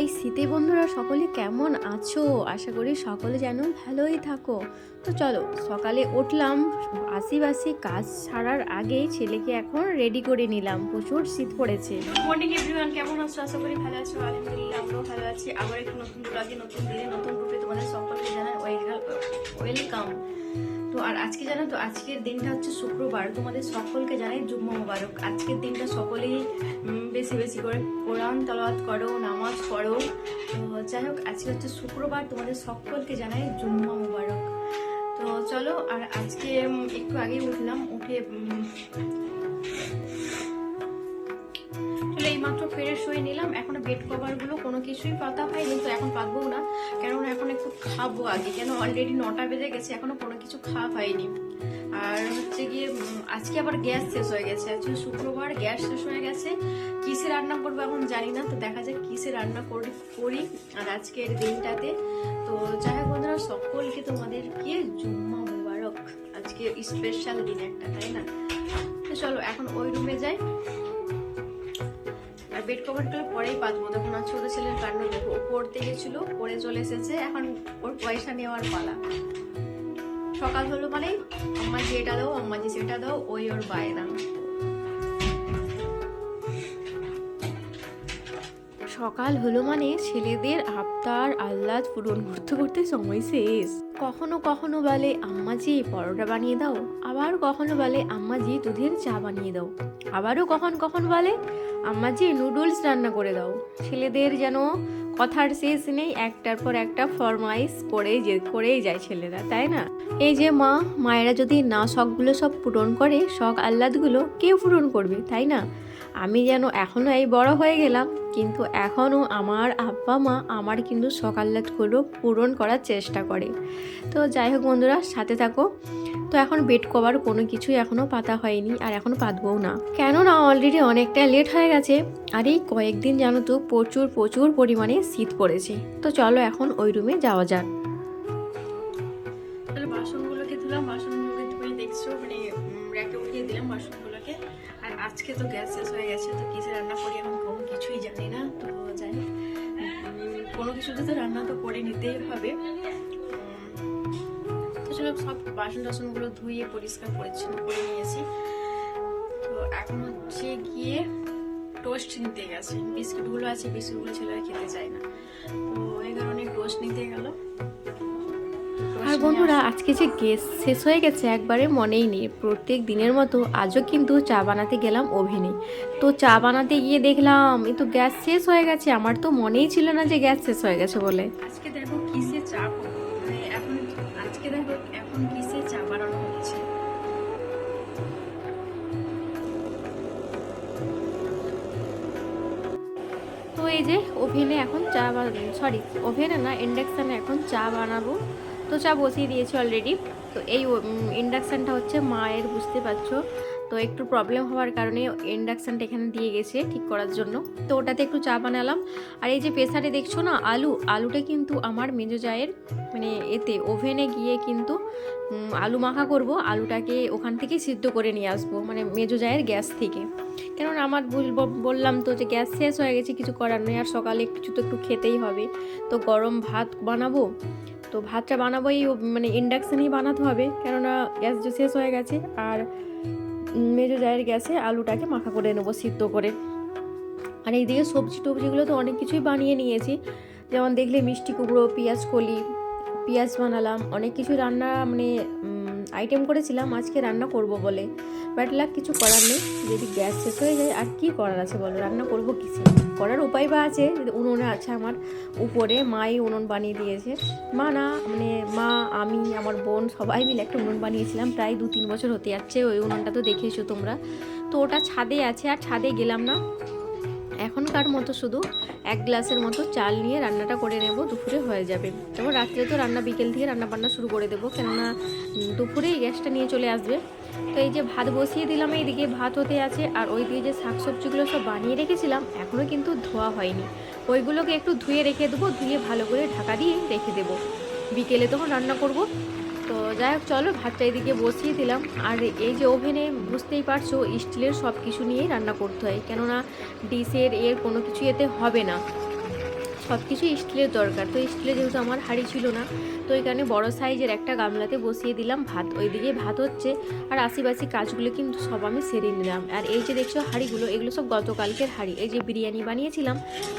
এই শীতে বন্ধুরা, সকলে কেমন আছো? আশা করি সকলে যেন ভালোই থাকো। তো চলো, সকালে উঠলাম, বাসি বাসি কাজ ছাড়ার আগেই ছেলেকে এখন রেডি করে নিলাম। প্রচুর শীত পড়েছে। মর্নিং এভরিওয়ান কেমন আছো? আশা করি ভালো আছো। আলহামদুলিল্লাহ, আমরাও ভালো আছি। আবার একটু নতুন ব্লগে নতুন দিনে নতুন রূপে তোমাদের সকলকে জানাই ওয়েলকাম তো আর আজকে জানো তো, আজকের দিনটা হচ্ছে শুক্রবার। তোমাদের সকলকে জানাই জুম্মা মোবারক। আজকের দিনটা সকলেই বেশি বেশি করে কোরআন তলাওয়াত করো, নামাজ পড়ো। তো যাই হোক, আজকে হচ্ছে শুক্রবার, তোমাদের সকলকে জানাই জুম্মা মোবারক। তো চলো, আর আজকে একটু আগেই উঠলাম, উঠে চলো এই মাত্র ফ্রেশ হয়ে নিলাম। এখন বেড কভারগুলো কোনো কিছুই পাতা হয়নি, তো এখন পাতবো না। কেননা এখন একটু খাব আগে, কেন অলরেডি নটা বেজে গেছে, এখনও কোনো কিছু খাওয়া হয়নি। আর হচ্ছে গিয়ে আজকে আবার গ্যাস শেষ হয়ে গেছে, আজকে শুক্রবার গ্যাস শেষ হয়ে গেছে। কিসে রান্না করব এখন জানি না, তো দেখা যাক কিসে রান্না করি করি আর আজকের দিনটাতে। তো যাই হোক বন্ধুরা, সকলকে তোমাদেরকে জুম্মা মুবারক। আজকে স্পেশাল দিন একটা, তাই না? তো চলো, এখন ওই রুমে যাই। বেড কভারগুলো পরেই পাতবো তখন আর ছোট ছেলের ও পড়তে গেছিল পড়ে চলে এসেছে, এখন ওর পয়সা নেওয়ার পালা। সকাল হলো মানে আম্মা যেটা দাও আম্মা যে সেটা দাও, ওই ওর বায়না। সকাল হলো মানে ছেলেদের আবদার, আহ্লাদ পূরণ করতে করতে সময় শেষ। কখনো কখনো বলে আম্মা জি পরোটা বানিয়ে দাও। আবার কখনো বলে আম্মা জি দুধের চা বানিয়ে দাও। আবারও কখন কখন বলে আম্মা যে নুডলস রান্না করে দাও। ছেলেদের যেন কথার শেষ নেই, একটার পর একটা ফরমাইশ করেই যে, করেই যায় ছেলেরা, তাই না? এই যে মা, মায়েরা যদি না শখগুলো সব পূরণ করে, শখ আহ্লাদগুলো কেউ পূরণ করবে, তাই না? আমি যেন এখনও এই বড় হয়ে গেলাম, কিন্তু এখনও আমার আব্বা মা আমার কিন্তু সকাল্লাতগুলো পূরণ করার চেষ্টা করে। তো যাই হোক বন্ধুরা, সাথে থাকো। তো এখন বেড কভার কোনো কিছুই এখনও পাতা হয়নি আর এখন পাতবও না। কেননা অলরেডি অনেকটা লেট হয়ে গেছে আর এই কয়েকদিন জানো তো প্রচুর প্রচুর পরিমাণে শীত পড়েছে। তো চলো এখন ওই রুমে যাওয়া যাক। আজকে তো গ্যাস শেষ হয়ে গেছে তো কিসে রান্না করি আমি কোনো কিছুই জানি না তো উম, কোনো কিছুতে তো রান্না তো করে নিতেই হবে তো চলো সব বাসন টাসনগুলো ধুয়ে পরিষ্কার পরিচ্ছন্ন করে নিয়েছি তো এখন হচ্ছে গিয়ে টোস্ট নিতে গেছে বিস্কুটগুলো আছে বিস্কুটগুলো ছেলেরা খেতে চায় না তো এই কারণে টোস্ট নিতে গেল আর বন্ধুরা আজকে যে গ্যাস শেষ হয়ে গেছে একবারে মনেই নেই। প্রত্যেক দিনের মতো আজও কিন্তু চা বানাতে গেলাম ওভেনে তো চা বানাতে গিয়ে দেখলাম এ তো গ্যাস শেষ হয়ে গেছে। আমার তো মনেই ছিল না যে গ্যাস শেষ হয়ে গেছে বলে। আজকে দেখো কিসে চা মানে এখন আজকে দেখো এখন কিসে চা বানানো হচ্ছে? তো এই যে ওভেনে এখন চা সরি ওভেনে না ইন্ডাকশানে এখন চা বানাবো। তো চা বসিয়ে দিয়েছি অলরেডি তো এই ইন্ডাকশানটা হচ্ছে মায়ের বুঝতে পারছ? তো একটু প্রবলেম হওয়ার কারণে ইন্ডাকশানটা এখানে দিয়ে গেছে ঠিক করার জন্য। তো ওটাতে একটু চা বানালাম। আর এই যে প্রেসারে দেখছ না, আলু, আলুটা কিন্তু আমার মেজো জায়ের মানে এতে ওভেনে গিয়ে কিন্তু আলু মাখা করব, আলুটাকে ওখান থেকে সিদ্ধ করে নিয়ে আসব মানে মেজো জায়ের গ্যাস থেকে। কেননা আমার বল- বললাম তো যে গ্যাস শেষ হয়ে গেছে, কিছু করার নেই, আর সকালে কিছু তো একটু খেতেই হবে। তো গরম ভাত বানাবো। তো ভাতটা বানাবো এই ও- মানে ইন্ডাকশানেই বানাতে হবে, কেননা গ্যাস শেষ হয়ে গেছে, আর মেজো জায়ের গ্যাসে আলুটাকে মাখা করে নেব, সিদ্ধ করে। আর এইদিকে সবজি টবজিগুলো তো অনেক কিছুই বানিয়ে নিয়েছি। যেমন দেখলে মিষ্টি কুমড়ো, পেঁয়াজ কলি, পেঁয়াজ বানালাম, অনেক কিছু রান্না মানে আইটেম করেছিলাম, আজকে রান্না করব বলে। বাট লাগ, কিছু করার নেই। যদি গ্যাস শেষ হয়ে যায়, আর কি করার আছে বলো? রান্না করব কিসে? করার উপায় বা আছে? যদি উনুনে আছে আমার উপরে, মাই উনুন বানিয়ে দিয়েছে। মা না মানে মা, আমি, আমার বোন সবাই মিলে একটা উনুন বানিয়েছিলাম। প্রায় দু তিন বছর হতে যাচ্ছে, ওই উনুনটা তো দেখেছ তোমরা। তো ওটা ছাদে আছে, আর ছাদে গেলাম না। এখনকার মতো শুধু এক গ্লাসের মতো চাল নিয়ে রান্নাটা করে নেব, দুপুরে হয়ে যাবে। তারপর রাত্রে তো রান্না বিকেল থেকে রান্না বান্না শুরু করে দেবো, কেননা দুপুরেই গ্যাসটা নিয়ে চলে আসবে। তো এই যে ভাত বসিয়ে দিলাম, এইদিকে ভাত হতে আছে, আর ওই দিকে যে শাকসবজিগুলো সব বানিয়ে রেখেছিলাম এখনও কিন্তু ধোয়া হয়নি। ওইগুলোকে একটু ধুয়ে রেখে দেবো, ধুয়ে ভালো করে ঢাকা দিয়ে রেখে দেবো। বিকেলে তখন রান্না করব। যাই হোক, চলো ভাতটা এদিকে বসিয়ে দিলাম। আর এই যে ওভেনে বুঝতেই পারছ, স্টিলের সব কিছু নিয়েই রান্না করতে হয়, কেননা ডিশের এর কোনো কিছু এতে হবে না। সব কিছু স্টিলের দরকার। তো স্টিলে যেহেতু আমার হাঁড়ি ছিল না তো কারণে বড় সাইজের একটা গামলাতে বসিয়ে দিলাম ভাত। ওইদিকে ভাত হচ্ছে আর আশিবাসি কাজগুলো কিন্তু সব আমি সেরে নিলাম। আর এই যে দেখছ হাঁড়িগুলো, এগুলো সব গতকালকের হাঁড়ি। এই যে বিরিয়ানি বানিয়েছিলাম,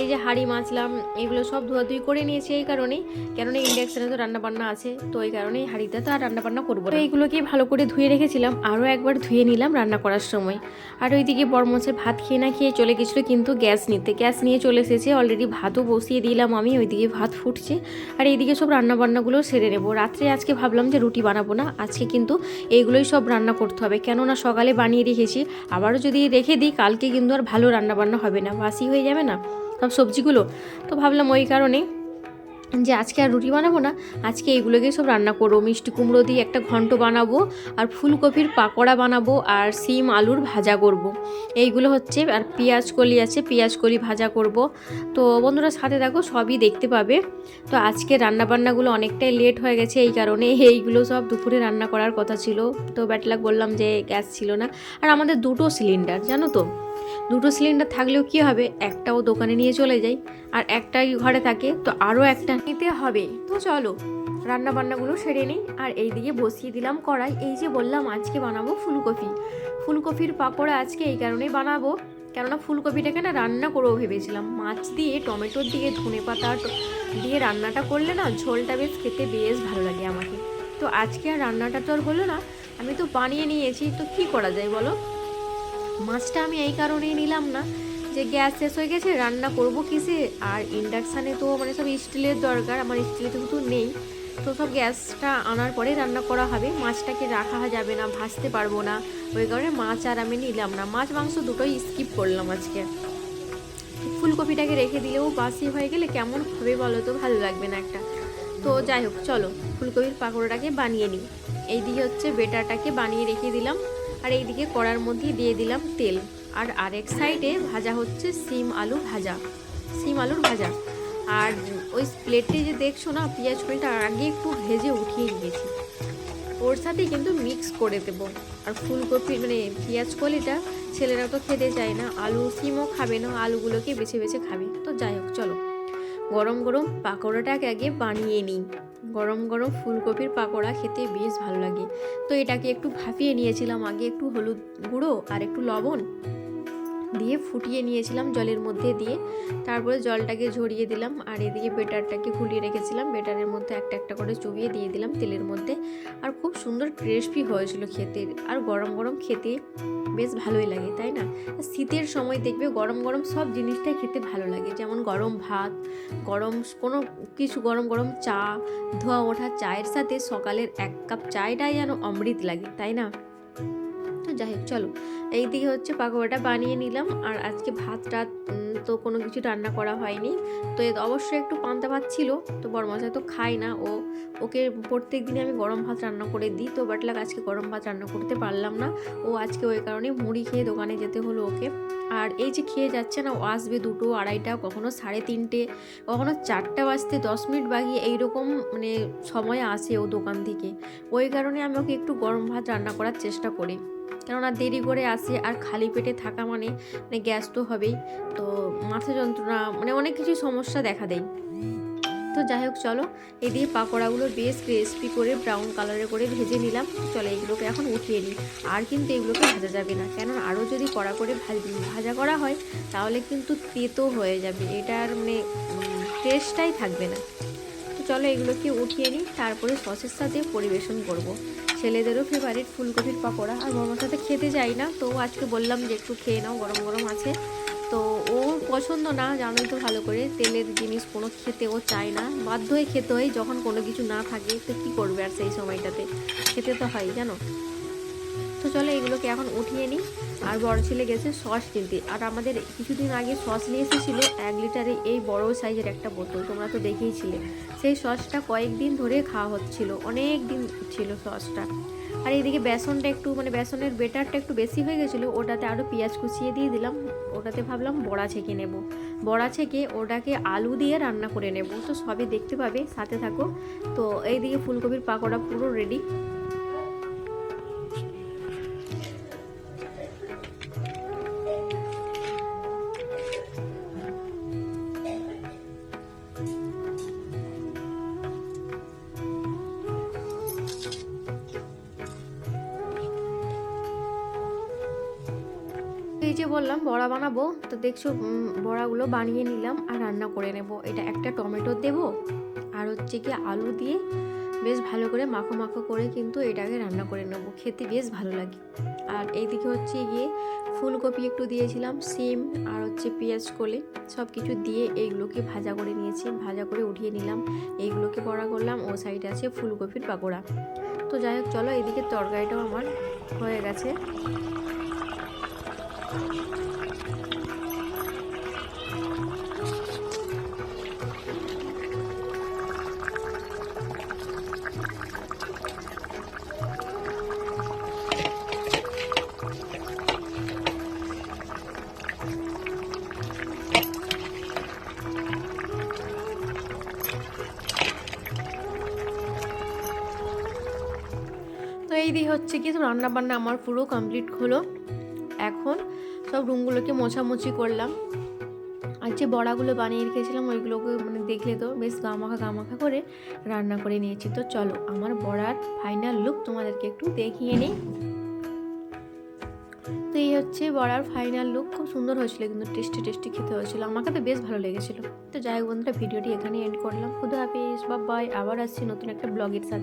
এই যে হাঁড়ি মাছলাম, এগুলো সব ধোয়াধুয়ি করে নিয়েছি এই কারণেই। কেননা ইন্ডাকশানে তো রান্নাবান্না আছে, তো এই কারণে এই হাঁড়িতে তো আর রান্নাবান্না করব না। এইগুলোকে ভালো করে ধুয়ে রেখেছিলাম, আরও একবার ধুয়ে নিলাম রান্না করার সময়। আর ওইদিকে বরমচে ভাত খেয়ে না খেয়ে চলে গেছিল কিন্তু গ্যাস নিতে। গ্যাস নিয়ে চলে এসেছে, অলরেডি ভাতও বসিয়ে দিলাম আমি, ওইদিকে ভাত ফুটছে। আর এইদিকে সব রান্নাবান্নাগুলো সেরে নেব। রাত্রে আজকে ভাবলাম যে রুটি বানাবো না, আজকে কিন্তু এইগুলোই সব রান্না করতে হবে। কেননা সকালে বানিয়ে রেখেছি, আবারও যদি রেখে দিই, কালকে কিন্তু আর ভালো রান্নাবান্না হবে না, বাসি হয়ে যাবে না সব সবজিগুলো। তো ভাবলাম ওই কারণে যে আজকে আর রুটি বানাবো না, আজকে এইগুলোকে সব রান্না করব। মিষ্টি কুমড়ো দিয়ে একটা ঘন্ট বানাবো, আর ফুলকপির পাকোড়া বানাবো, আর সিম আলুর ভাজা করব। এইগুলো হচ্ছে, আর পেঁয়াজ কলি আছে, পেঁয়াজ কলি ভাজা করব। তো বন্ধুরা সাথে দেখো সবই দেখতে পাবে। তো আজকে রান্নাবান্নাগুলো অনেকটাই লেট হয়ে গেছে, এই কারণে এইগুলো সব দুপুরে রান্না করার কথা ছিল। তো ব্যাটলাক বললাম যে গ্যাস ছিল না। আর আমাদের দুটো সিলিন্ডার জানো তো? দুটো সিলিন্ডার থাকলেও কি হবে? একটাও দোকানে নিয়ে চলে যাই। আর একটাই ঘরে থাকে, তো আরও একটা নিতে হবে। তো চলো রান্না বান্নাগুলো সেরে নিই। আর এই দিকে বসিয়ে দিলাম কড়াই। এই যে বললাম, আজকে বানাবো ফুলকপি। ফুলকপির পাকোড়া আজকে এই কারণেই বানাবো। কেননা ফুলকপিটাকে না রান্না করব ভেবেছিলাম। মাছ দিয়ে, টমেটোর দিয়ে, ধনে পাতা দিয়ে রান্নাটা করলে না ঝোলটা বেশ খেতে বেশ ভালো লাগে আমাকে। তো আজকে আর রান্নাটা তো আর হলো না। আমি তো বানিয়ে নিয়েছি, তো কি করা যায় বলো? মাছটা আমি এই কারণেই নিলাম না যে গ্যাস শেষ হয়ে গেছে, রান্না করব কিসে আর ইন্ডাকশানে তো মানে সব স্টিলের দরকার, আমার স্টিলের যেহেতু নেই। তো সব গ্যাসটা আনার পরে রান্না করা হবে। মাছটাকে রাখা যাবে না, ভাজতে পারব না। ওই কারণে মাছ আর আমি নিলাম না। মাছ, মাংস দুটোই স্কিপ করলাম আজকে। ফুলকপিটাকে রেখে দিলেও বাসি হয়ে গেলে কেমন হবে বলো তো? ভালো লাগবে না একটা। তো যাই হোক, চলো, ফুলকপির পাকোড়াটাকে বানিয়ে নিই। এই এইদিকে হচ্ছে বেটারটাকে বানিয়ে রেখে দিলাম। আর এইদিকে কড়ার মধ্যে দিয়ে দিলাম তেল। আর আরেক সাইডে ভাজা হচ্ছে সিম আলু ভাজা, সিম আলুর ভাজা। আর ওই প্লেটে যে দেখছ না, পেঁয়াজ কলিটা আগে একটু ভেজে উঠিয়ে নিয়েছি। ওর সাথে কিন্তু মিক্স করে দেবো। আর ফুলকপি মানে পেঁয়াজ কলিটা ছেলেরা তো খেতে চায় না, আলু সিমও খাবে না, আলুগুলোকে বেছে বেছে খাবে। তো যাই হোক, চলো। গরম গরম পাকোড়াটাকে আগে বানিয়ে নিই। গরম গরম ফুলকপির পাকোড়া খেতে বেশ ভালো লাগে। তো এটাকে একটু ভাপিয়ে নিয়েছিলাম আগে, একটু হলুদ গুঁড়ো আর একটু লবণ। দিয়ে ফুটিয়ে নিয়েছিলাম জলের মধ্যে দিয়ে। তারপরে জলটাকে ঝরিয়ে দিলাম আর এদিকে বেটারটাকে গুলিয়ে রেখেছিলাম। বেটারের মধ্যে একটা একটা করে চুবিয়ে দিয়ে দিলাম তেলের মধ্যে। আর খুব সুন্দর ক্রিসপি হয়েছিল খেতে। আর গরম গরম খেতে বেশ ভালোই লাগে, তাই না? শীতের সময় দেখবে গরম গরম সব জিনিসটাই খেতে ভালো লাগে। যেমন গরম ভাত, গরম কোনো কিছু গরম গরম চা, ধোয়া ওঠা চায়ের সাথে সকালের এক কাপ চায়টাই যেন অমৃত লাগে, তাই না? তো যাই হোক, চলো। এই দিকে হচ্ছে পাকোড়াটা বানিয়ে নিলাম। আর আজকে ভাত টাত তো কোনো কিছু রান্না করা হয়নি। তো অবশ্যই একটু পান্তা ভাত ছিল। তো বড়মশাই তো খায় না। ও, ওকে প্রত্যেক দিনই আমি গরম ভাত রান্না করে দিই। তো বাটলাক আজকে গরম ভাত রান্না করতে পারলাম না। ও আজকে ওই কারণে মুড়ি খেয়ে দোকানে যেতে হলো ওকে। আর এই যে খেয়ে যাচ্ছে না, ও আসবে দুটো আড়াইটা, কখনো সাড়ে তিনটে, কখনো চারটা বাজতে দশ মিনিট বাগিয়ে এইরকম মানে সময় আসে ও দোকান থেকে। ওই কারণে আমি ওকে একটু গরম ভাত রান্না করার চেষ্টা করি। কেননা দেরি করে আসে আর খালি পেটে থাকা মানে মানে গ্যাস তো হবেই। তো মাথা যন্ত্রণা মানে অনেক কিছু সমস্যা দেখা দেয়। তো যাই হোক, চলো। এদিকে পাকোড়াগুলো বেশ ক্রিসপি করে ব্রাউন কালারে করে ভেজে নিলাম। চলো এগুলোকে এখন উঠিয়ে নিই। আর কিন্তু এগুলোকে ভাজা যাবে না। কেন আরও যদি কড়া করে ভাজ- ভাজা করা হয়, তাহলে কিন্তু তেতো হয়ে যাবে। এটার মানে টেস্টটাই থাকবে না। তো চলো এগুলোকে উঠিয়ে নিই। তারপরে সসের সাথে পরিবেশন করব। ছেলেদেরও ফেভারিট ফুলকপির পাকোড়া। আর মোমোর সাথে খেতে যাই না, তো আজকে বললাম যে একটু খেয়ে নাও, গরম গরম আছে। তো ও পছন্দ না, জানোই তো ভালো করে, তেলের জিনিস কোনো খেতে ও চায় না। বাধ্য হয়ে খেতে হয়, যখন কোনো কিছু না থাকে, তো কী করবে আর সেই সময়টাতে? খেতে তো হয়, জানো? তো চলো এগুলোকে এখন উঠিয়ে নিই। আর বড় ছেলে গেছে সস কিনতে। আর আমাদের কিছুদিন আগে সস নিয়ে এসেছিল এক লিটারে এই বড় সাইজের একটা বোতল, তোমরা তো দেখেইছিলে। সেই সসটা কয়েকদিন ধরে খাওয়া হচ্ছিল, অনেক দিন ছিল সসটা। আর এইদিকে বেসনটা একটু মানে বেসনের বেটারটা একটু বেশি হয়ে গেছিল, ওটাতে আরও পেঁয়াজ কুচিয়ে দিয়ে দিলাম। ওটাতে ভাবলাম বড়া ছেঁকে নেব। বড়া ছেঁকে ওটাকে আলু দিয়ে রান্না করে নেব। তো সবই দেখতে পাবে, সাথে থাকো। তো এইদিকে ফুলকপির পাকোড়া পুরো রেডি যে বললাম, বড়া বানাবো, তো দেখছ বড়াগুলো বানিয়ে নিলাম আর রান্না করে নেব। এটা একটা টমেটো দেব আর হচ্ছে কি আলু দিয়ে বেশ ভালো করে মাখো মাখো করে কিন্তু এটাকে রান্না করে নেব। খেতে বেশ ভালো লাগে। আর এইদিকে হচ্ছে গিয়ে ফুলকপি একটু দিয়েছিলাম, সিম আর হচ্ছে পেঁয়াজ কলে। সব কিছু দিয়ে এইগুলোকে ভাজা করে নিয়েছি, ভাজা করে উঠিয়ে নিলাম। এইগুলোকে বড়া করলাম, ও সাইডে আছে ফুলকপির পাকোড়া। তো যাই হোক, চলো এদিকে তরকারিটাও আমার হয়ে গেছে। হচ্ছে কি রান্না বান্না আমার পুরো কমপ্লিট হলো। এখন সব রুমগুলোকে মোছামুছি করলাম। আর যে বড়াগুলো বানিয়ে রেখেছিলাম, ওইগুলোকে মানে দেখলে তো বেশ গামাখা গামাখা করে রান্না করে নিয়েছি। তো চলো, আমার বড়ার ফাইনাল লুক তোমাদেরকে একটু দেখিয়ে নিই। তো এই হচ্ছে বড়ার ফাইনাল লুক খুব সুন্দর হয়েছিল, কিন্তু টেস্টি টেস্টি খেতে হয়েছিল। আমাকে তো বেশ ভালো লেগেছিল। তো যাই হোক বন্ধুরা, ভিডিওটি এখানে এন্ড করলাম। খুদা হাফিজ বাই আবার আসছি নতুন একটা ব্লগের সাথে।